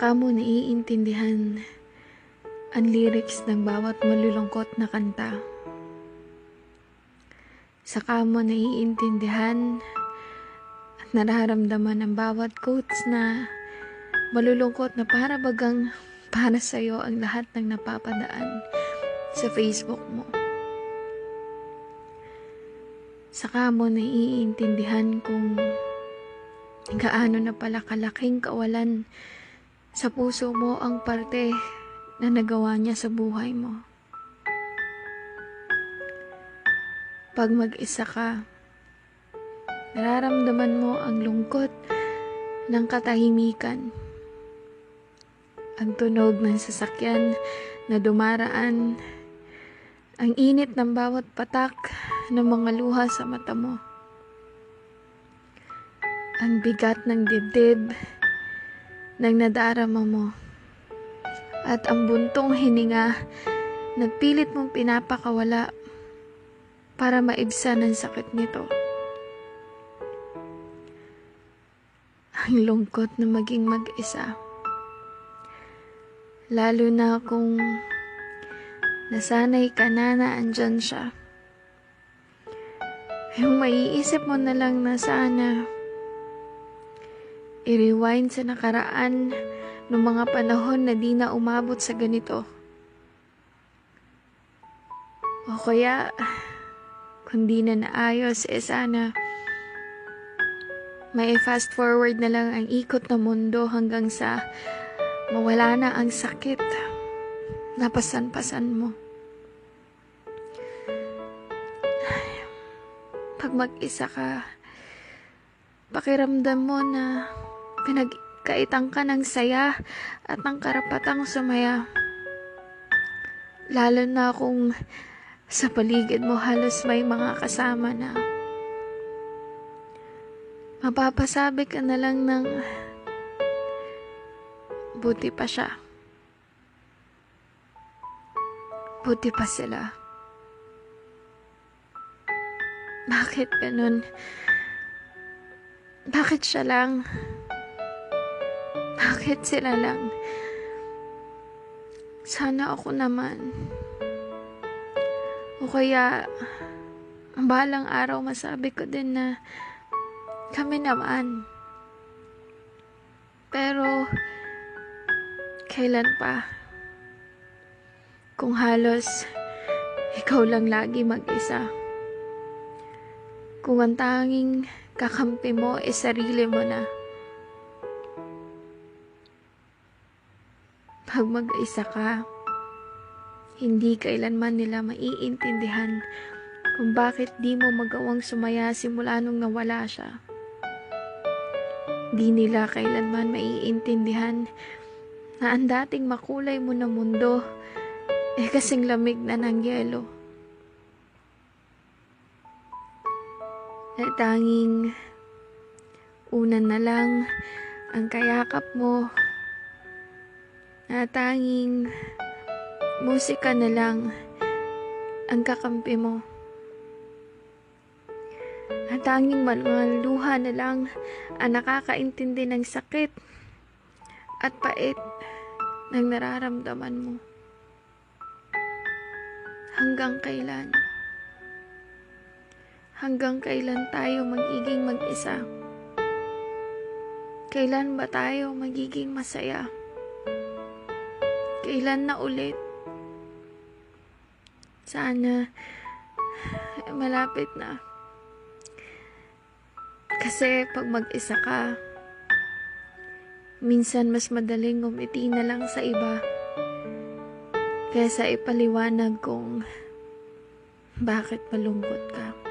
Saka mo naiintindihan ang lyrics ng bawat malulungkot na kanta. Saka mo naiintindihan at nararamdaman ang bawat quotes na malulungkot na para bagang para sa'yo ang lahat ng napapadaan sa Facebook mo. Saka mo naiintindihan kung gaano na pala kalaking kawalan sa puso mo ang parte na nagawa niya sa buhay mo. Pag mag-isa ka, nararamdaman mo ang lungkot ng katahimikan. Ang tunog ng sasakyan na dumaraan, ang init ng bawat patak ng mga luha sa mata mo. Ang bigat ng dibdib ng nadarama mo. At ang buntong hininga na pilit mong pinapakawala para maibsan ang sakit nito. Ang lungkot na maging mag-isa. Lalo na kung nasanay ka na na andyan siya. Yung maiisip mo na lang na sana i-rewind sa nakaraan ng mga panahon na di na umabot sa ganito. O kaya, kung di na naayos, eh sana may fast forward na lang ang ikot ng mundo hanggang sa mawala na ang sakit na pasan-pasan mo. Pag mag-isa ka, pakiramdam mo na pinagkaitan ka ng saya at ng karapatang sumaya. Lalo na kung sa paligid mo halos may mga kasama na mapapasabi ka na lang ng buti pa siya. Buti pa sila. Bakit ganun? Bakit siya lang? Bakit sila lang? Sana ako naman. O kaya, ang balang araw masabi ko din na kami naman. Pero, kailan pa? Kung halos, ikaw lang lagi mag-isa. Kung ang tanging kakampi mo ay sarili mo na. Pag mag-isa ka, hindi kailanman nila maiintindihan kung bakit di mo magawang sumaya simula nung nawala siya. Di nila kailanman maiintindihan na ang dating makulay mo na mundo eh kasing lamig na ng yelo. Na tanging una na lang ang kayakap mo na tanging musika na lang ang kakampi mo. At tanging mga luha na lang ang nakakaintindi ng sakit at pait ng nararamdaman mo. Hanggang kailan? Hanggang kailan tayo magiging mag-isa? Kailan ba tayo magiging masaya? Kailan na ulit? Sana eh, malapit na. Kasi pag mag-isa ka, minsan mas madaling umiti na lang sa iba kaysa ipaliwanag kung bakit malungkot ka.